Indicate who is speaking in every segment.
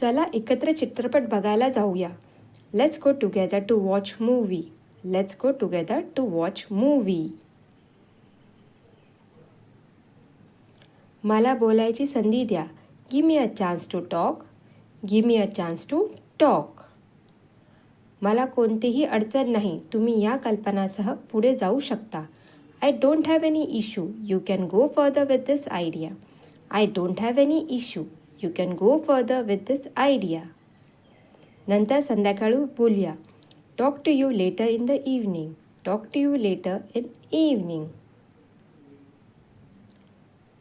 Speaker 1: चला एकत्र चित्रपट बघायला जाऊया. Let's go together to watch movie let's go together to watch movie मला बोलायची संधी द्या. Give me a chance to talk give me a chance to talk मला कोणतीही अडचण नाही. तुम्ही या कल्पनासह पुढे जाऊ शकता. I don't have any issue you can go further with this idea I don't have any issue you can go further with this idea नंतर संध्याकाळी बोलूया talk to you later in the evening talk to you later in evening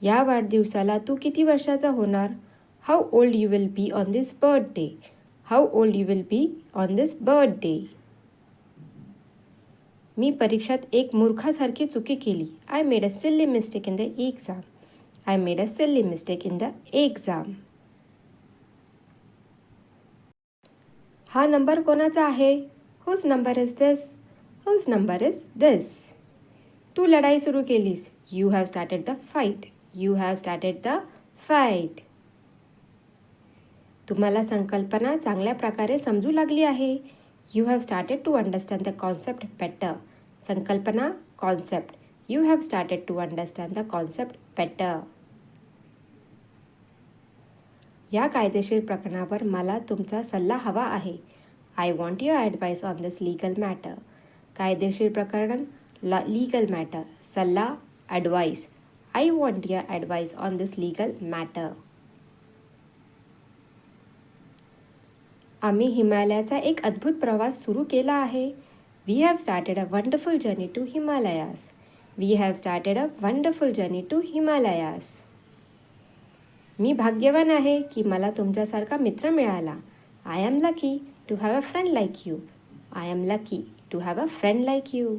Speaker 1: या वाढदिवसाला तू किती वर्षाचा होणार how old you will be on this birthday how old you will be on this birthday मी परीक्षात एक मूर्खासारखी चुकी केली I made a silly mistake in the exam I made a silly mistake in the exam हा number कोणाचा आहे? Whose number is this. Whose number is this. तू लढाई सुरू केलीस. You have started the fight. You have started the fight. तुम्हाला संकल्पना चांगल्या प्रकारे समजू लागली आहे. You have started to understand the concept better. संकल्पना concept. You have started to understand the concept better. या कायदेशीर प्रकरणावर मला तुमचा सल्ला हवा आहे. I want your advice on this legal matter कायदेशीर प्रकरण ल लीगल मॅटर सल्ला advice I want your advice on this legal matter आम्ही हिमालयाचा एक अद्भुत प्रवास सुरू केला आहे. We have started a wonderful journey to Himalayas we have started a wonderful journey to Himalayas मी भाग्यवान आहे की मला तुमच्यासारखा मित्र मिळाला. I am lucky to have a friend like you I am lucky to have a friend like you